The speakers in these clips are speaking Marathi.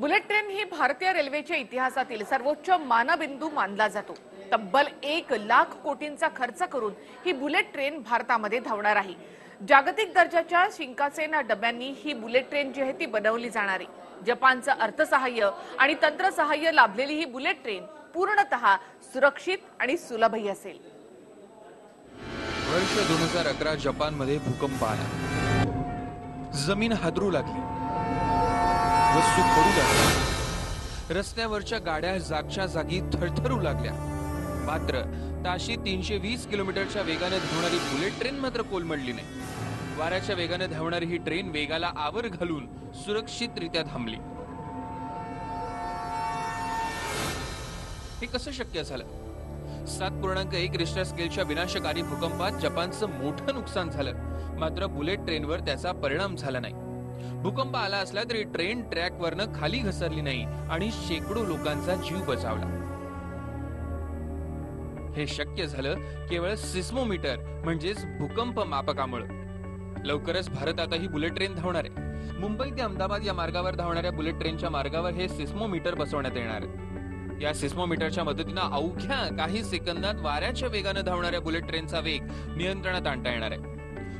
बुलेट ट्रेन ही भारतीय रेल्वेच्या इतिहासातील सर्वोच्च मानबिंदू मानला जातो. तब्बल एक लाख कोटींचा खर्च करून ही बुलेट ट्रेन भारतामध्ये धावणार आहे. जागतिक दर्जाच्या शिंकासेन डब्यांनी ही बुलेट ट्रेन जी आहे ती बनवली जाणार आहे. जपानचं अर्थसहाय्य आणि तंत्रसहाय्य लाभलेली ही बुलेट ट्रेन पूर्णतः सुरक्षित आणि सुलभही असेल. वर्ष दोन हजार अकरा जपानमध्ये भूकंप आला. जमीन हादरू लागली. वस्तू पडू लागल्या. रस्त्यावरच्या गाड्या जागच्या जागी थरथरू लागल्या. मात्र ताशी तीनशे वीस किलोमीटरच्या वेगाने धावणारी बुलेट ट्रेन मात्र कोलमडली नाही. वाऱ्याच्या वेगाने धावणारी ही ट्रेन वेगाला आवर घालून सुरक्षितरित्या थांबली. हे कसं शक्य झालं? सात पूर्णांक एक रिश्टर स्केलच्या विनाशकारी भूकंपात जपानचं मोठं नुकसान झालं. मात्र बुलेट ट्रेनवर त्याचा परिणाम झाला नाही. भूकंप आला असला तरी ट्रेन ट्रॅकवरनं खाली घसरली नाही आणि शेकडो लोकांचा जीव बचावला. हे शक्य झालं केवळ सिस्मोमीटर म्हणजेच भूकंप मापकामुळे. लवकरच भारतातही बुलेट ट्रेन धावणार आहे. मुंबई ते अहमदाबाद या मार्गावर धावणाऱ्या बुलेट ट्रेनच्या मार्गावर हे सिस्मोमीटर बसवण्यात येणार आहे. या सिस्मोमीटरच्या मदतीनं अवघ्या काही सेकंदात वाऱ्याच्या वेगानं धावणाऱ्या बुलेट ट्रेनचा वेग नियंत्रणात आणता येणार आहे.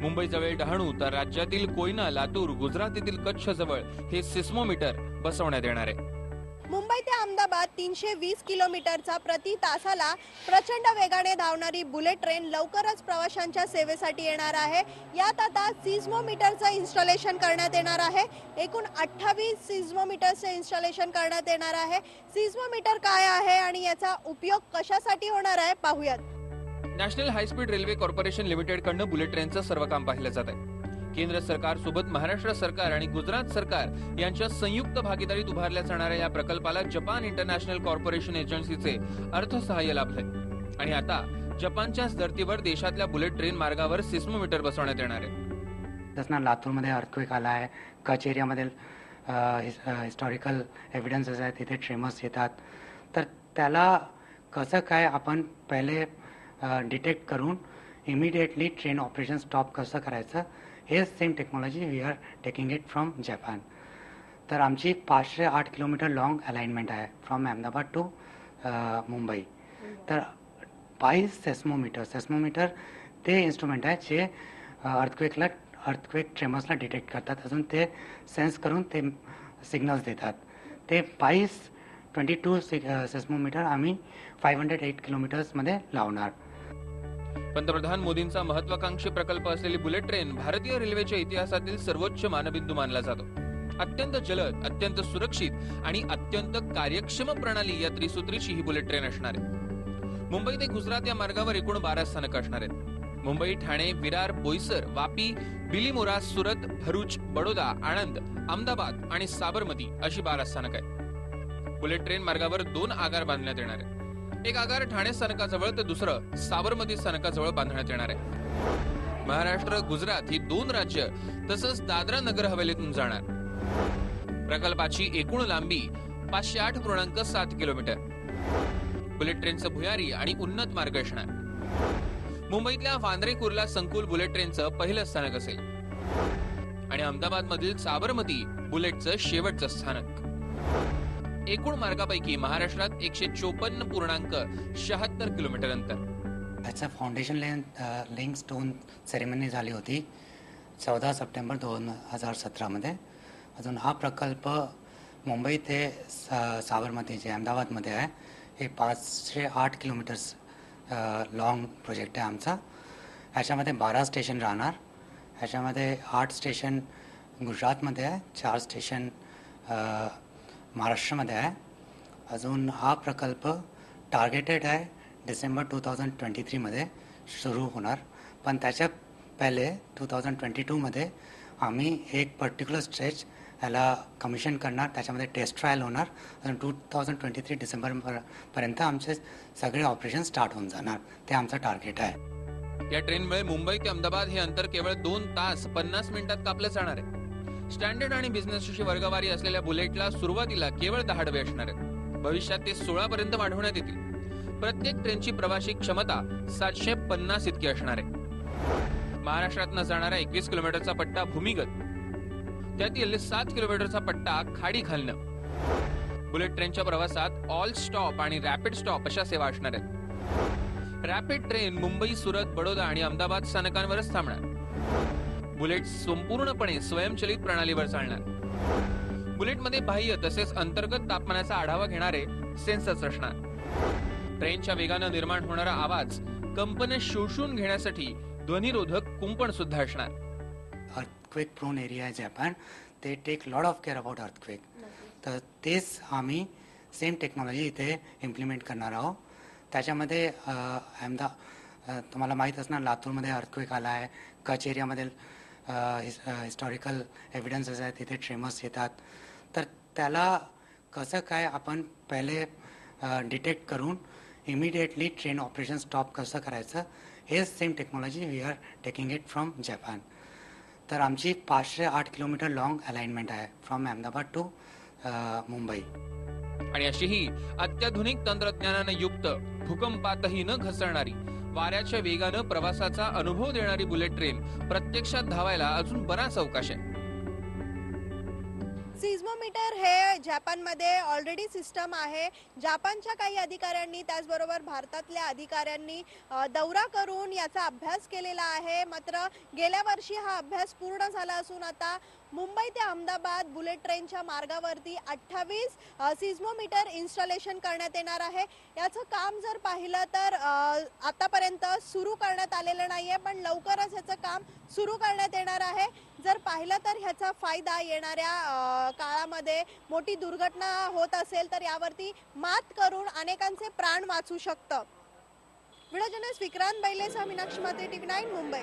मुंबईजवळ डहाणू तर राज्यातील कोयना लातूर गुजरातीतील कच्छ जवळ हे सिस्मोमीटर बसवण्यात येणार आहे. मुंबई ते अहमदाबाद तीनशे वीस किलोमीटरचा प्रति तासाला प्रचंड वेगाने धावणारी बुलेट ट्रेन लवकरच प्रवाशांच्या सेवेसाठी येणार आहे. यात आता सिझमोमीटरचं इन्स्टॉलेशन करण्यात येणार आहे. एकूण अठ्ठावीस सिझमोमीटरचं इन्स्टॉलेशन करण्यात येणार आहे. सिझमोमीटर काय आहे आणि याचा उपयोग कशासाठी होणार आहे पाहूयात. National high speed railway corporation limited कडनं बुलेट ट्रेनचं सर्व काम पाहिलं जात आहे केंद्र सरकार सोबत महाराष्ट्र सरकार आणि गुजरात सरकार यांच्या संयुक्त भागीदारीत उभारल्या जाणाऱ्या या प्रकल्पाला जपान इंटरनॅशनल कॉर्पोरेशन एजन्सीचे अर्थसहाय्य लाभलंय. आणि आता जपानच्याच धर्तीवर देशातल्या बुलेट ट्रेन मार्गावर सिस्मोमीटर बसवण्यात येणार आहे. जसं लातूरमध्ये अर्थक्वेक आला आहे. कच एरियामध्ये हिस्टॉरिकल एव्हिडन्सेस आहेत तिथे ट्रेमर्स येतात. तर त्याला कसं काय आपण पहिले डिटेक्ट करून इमिडिएटली ट्रेन ऑपरेशन स्टॉप कसं करायचं हे same technology we are taking it from Japan तर आमची पाचशे आठ किलोमीटर लॉंग अलाइनमेंट आहे फ्रॉम अहमदाबाद टू मुंबई. तर बाईस सेस्मोमीटर सेस्मोमीटर ते इन्स्ट्रुमेंट आहे जे अर्थक्वेकला अर्थक्वेक ट्रेमर्सला डिटेक्ट करतात. अजून ते सेन्स करून ते सिग्नल्स देतात. ते बाईस ट्वेंटी टू सेस्मोमीटर आम्ही फाईव्ह हंड्रेड एट किलोमीटर्समध्ये लावणार. पंतप्रधान मोदींचा महत्वाकांक्षी प्रकल्प असलेली बुलेट ट्रेन भारतीय रेल्वेच्या इतिहासातील सर्वोच्च मानबिंदू मानला जातो. अत्यंत जलद अत्यंत सुरक्षित आणि अत्यंत कार्यक्षम प्रणाली या त्रिसूत्रीची ही बुलेट ट्रेन असणार आहे. मुंबई ते गुजरात या मार्गावर एकूण बारा स्थानक असणार आहेत. मुंबई ठाणे विरार बोईसर वापी बिलीमोरा सुरत भरूच बडोदा आणंद अहमदाबाद आणि साबरमती अशी बारा स्थानक आहेत. बुलेट ट्रेन मार्गावर दोन आगार बांधण्यात येणार आहेत. एक आगार ठाणे स्थानकाजवळ तर दुसरं साबरमती स्थानकाजवळ बांधण्यात येणार आहे. महाराष्ट्र गुजरात ही दोन राज्य तसंच दादरा नगर हवेलीतून जाणार. प्रकल्पाची एकूण लांबी पाचशे आठ पूर्णांक सात किलोमीटर. बुलेट ट्रेनचं भुयारी आणि उन्नत मार्ग असणार. मुंबईतल्या वांद्रे कुर्ला संकुल बुलेट ट्रेनचं पहिलं स्थानक असेल. आणि अहमदाबाद मधील साबरमती बुलेटचं शेवटचं स्थानक. एकूण मार्गापैकी महाराष्ट्रात एकशे चोपन्न पूर्णांक शहात्तर किलोमीटर अंतर. त्याचं फाउंडेशन लेन लिंक स्टोन सेरेमनी झाली होती चौदा सप्टेंबर दोन हजार सतरामध्ये. अजून हा प्रकल्प मुंबई ते सा साबरमती जे अहमदाबादमध्ये आहे हे पाचशे आठ किलोमीटर्स लॉंग प्रोजेक्ट आहे आमचा. ह्याच्यामध्ये बारा स्टेशन राहणार. ह्याच्यामध्ये आठ स्टेशन गुजरातमध्ये आहे चार स्टेशन महाराष्ट्रामध्ये आहे. अजून हा प्रकल्प टार्गेटेड आहे. डिसेंबर टू थाउजंड ट्वेंटी थ्रीमध्ये सुरू होणार. पण त्याच्या पहिले टू थाउजंड ट्वेंटी टूमध्ये आम्ही एक पर्टिक्युलर स्ट्रेच याला कमिशन करणार. त्याच्यामध्ये टेस्ट ट्रायल होणार. अजून टू थाउजंड ट्वेंटी थ्री डिसेंबरपर्यंत आमचे सगळे ऑपरेशन स्टार्ट होऊन जाणार. ते आमचं टार्गेट आहे. या ट्रेनमुळे मुंबई ते अहमदाबाद हे अंतर केवळ दोन तास पन्नास मिनिटात कापलं जाणार आहे. स्टँडर्ड आणि बिझनेसची वर्गवारी असलेल्या बुलेटला सुरुवातीला केवळ दहा डबे असणार आहेत. भविष्यात ते सोळा पर्यंत वाढवण्यात येतील. प्रत्येक ट्रेनची प्रवासी क्षमता सातशे पन्नास इतकी असणार आहे. महाराष्ट्रातनं जाणारा एकवीस किलोमीटरचा पट्टा भूमिगत. त्यातील सात किलोमीटरचा पट्टा खाडी घालणं. बुलेट ट्रेनच्या प्रवासात ऑल स्टॉप आणि रॅपिड स्टॉप अशा सेवा असणार आहेत. रॅपिड ट्रेन मुंबई सुरत बडोदा आणि अहमदाबाद स्थानकांवरच थांबणार. बुलेट संपूर्णपणे स्वयंचलित प्रणालीवर चालणार. बुलेटमध्ये बाह्य तसेच अंतर्गत तापमानाचा आढावा घेणारे सेन्सर्स असणार. ट्रेनच्या वेगानं निर्माण होणारा आवाज कंपन्या शोषून घेण्यासाठी ध्वनिरोधक कुंपण सुद्धा असणार. अर्थक्वेक प्रोन एरिया आहे जपान. ते take lot of care about earthquake तर तेच आम्ही सेम टेक्नॉलॉजी इथे इम्प्लिमेंट करणार आहोत. त्याच्यामध्ये अहमदा तुम्हाला माहीत असणार लातूरमध्ये अर्थक्वेक आला आहे कच एरियामध्ये हिस्टॉरिकल एव्हिडन्सेस आहेत तिथे ट्रेमर्स येतात. तर त्याला कसं काय आपण पहिले डिटेक्ट करून इमिडिएटली ट्रेन ऑपरेशन स्टॉप कसं करायचं हे same technology we are taking it from Japan तर आमची पाचशे आठ किलोमीटर लॉंग अलाइनमेंट आहे फ्रॉम अहमदाबाद टू मुंबई आणि अशी ही अत्याधुनिक तंत्रज्ञानाने युक्त भूकंपातही न घसरणारी वाऱ्याच्या वेगानं प्रवासाचा अनुभव देणारी बुलेट ट्रेन प्रत्यक्षात धावायला अजून बराच अवकाश आहे. सिझमोमीटर हे जपानमध्ये ऑलरेडी सिस्टम आहे. जपानच्या काही अधिकाऱ्यांनी त्याचबरोबर भारतातल्या अधिकाऱ्यांनी दौरा करून याचा अभ्यास केलेला आहे. मात्र गेल्या वर्षी हा अभ्यास पूर्ण झाला असून आता मुंबई ते अहमदाबाद बुलेट ट्रेनच्या मार्गावरती अठ्ठावीस सिझमोमीटर इन्स्टॉलेशन करण्यात येणार आहे. याचं काम जर पाहिलं तर आतापर्यंत सुरू करण्यात आलेलं नाही आहे पण लवकरच ह्याचं काम सुरू करण्यात येणार आहे. जर पाहिलं तर ह्याचा फायदा येणाऱ्या काळामध्ये मोठी दुर्घटना होत असेल तर यावरती मात करून अनेकांचे प्राण वाचू शकतं. व्हिडिओ जर्नलिस्ट विक्रांत बैलेसह मीनाक्षी माते टिक नाईन मुंबई.